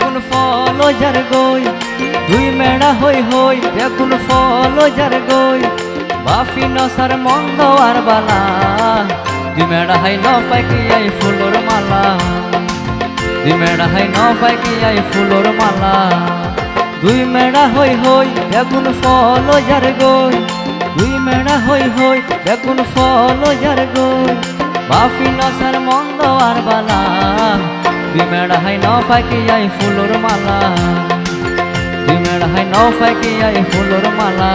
বেগুন ফল যার গই। দুই মেড়া হই হই, বেগুন ফল যার গই। বাফি নসার মন্দ আর বালা। দুই মেড়া হাই ন পাই কি আই ফুলোর মালা। দুই মেড়া হাই ন পাই কি আই ফুলোর মালা। দুই মেড়া হই হই, বেগুন ফল যার গই। দুই মেড়া হই হই, বেগুন ফল যার গই। বাফি নসার মন্দ আর বালা। দুই মেড়া হাই ন পাই কি আই ফুলোর মালা। দুই মেড়া হাই ন পাই কি আই ফুলোর মালা।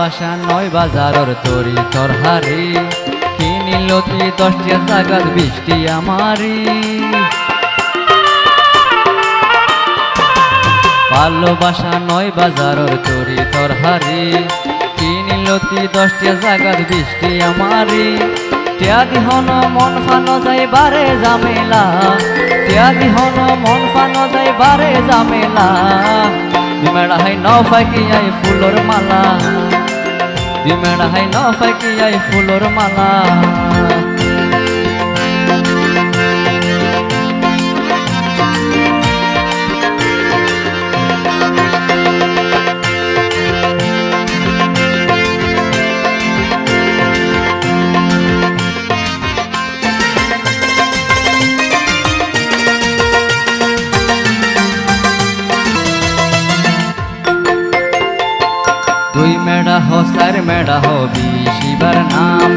ভালোবাসা নয় বাজারর তরি তোর হারি কিনিল কি দশটি জাগাত বৃষ্টি আমারি। ভালোবাসা নয় বাজারর তরি তোর হারি কিনিল কি দশটি জাগাত বৃষ্টি আমারি। ত্যাদি হন মন ফানো যাই বারে জামেলা ত্যাদি হন মন ফানো যাই বারে জামেলা দিমেড়া হাই ন ফাঁকি আই ফুলোর মালা। দিমেড়া হাই ন ফাঁকি আই ফুলোর মালা? তুই মেডা হো সার মেডা হবি শিবার নাম।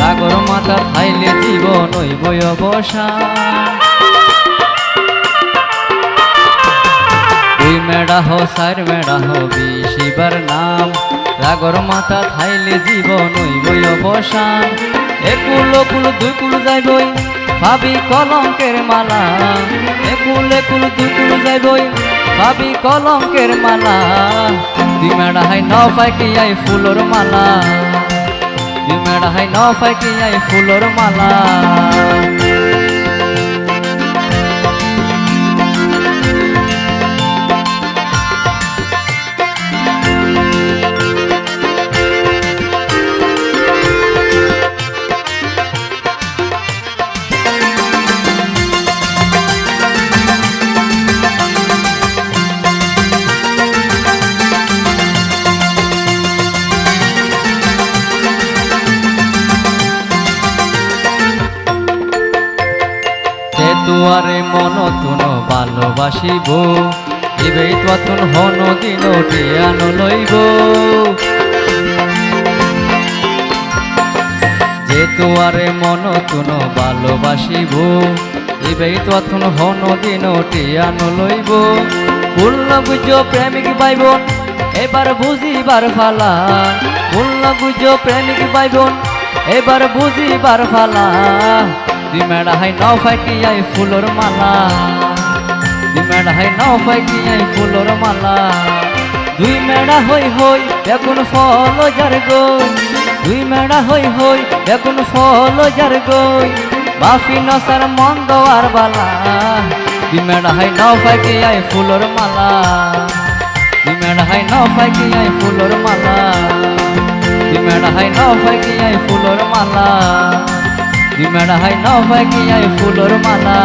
রাগর মাথা থাইলে জীবন ওই বয় বসা তুই মেডা হো সার মেডা হবি শিবার নাম। রাগর মাথা থাইলে জীবন ওই বয় বসা একুল কুল দুই কুল যাইবই, ভাবি কলঙ্কের মালা। একুল একুল দুই কুল যাইবই ভাবি কলঙ্কের মালা। দিমেড়া হাই ন পাই কি আই ফুলোর মালা। দিমেড়া হাই ন পাই কি আই ফুলোর মালা। সে তুয়ারে মন তুন ভালোবাসিব। এবে ততুন হন দিন টিয়ান লইব। যে তুয়ারে মন তুন ভালোবাসিব এবে ততুন হন দিন টিয়ান লইব। পূর্ণ গুজ প্রেমিক বাইবন এবার বুঝিবার ফালা। পূর্ণ গুজ প্রেমিক বাইবন এবার বুঝিবার ফালা। দিমেড়া হাই নাও ফাইকি আই ফুলোর মালা দিমেড়া হাই নাও ফাইকি আই ফুলোর মালা দুই মেড়া হই হই বেগুন ফল যার গই দুই মেড়া হই হই বেগুন ফল যার গই বাফি নসার মন্দ আর বালা দুই মেড়া হাই নাও ফাইকি আই ফুলোর মালা দুই মেড়া হাই নাও ফাইকি আই ফুলোর মালা দুই মেড়া হাই নাও ফাইকি আই ফুলোর মালা দিমেড়া হয় ন ভাই কি আই ফুলোর মালা।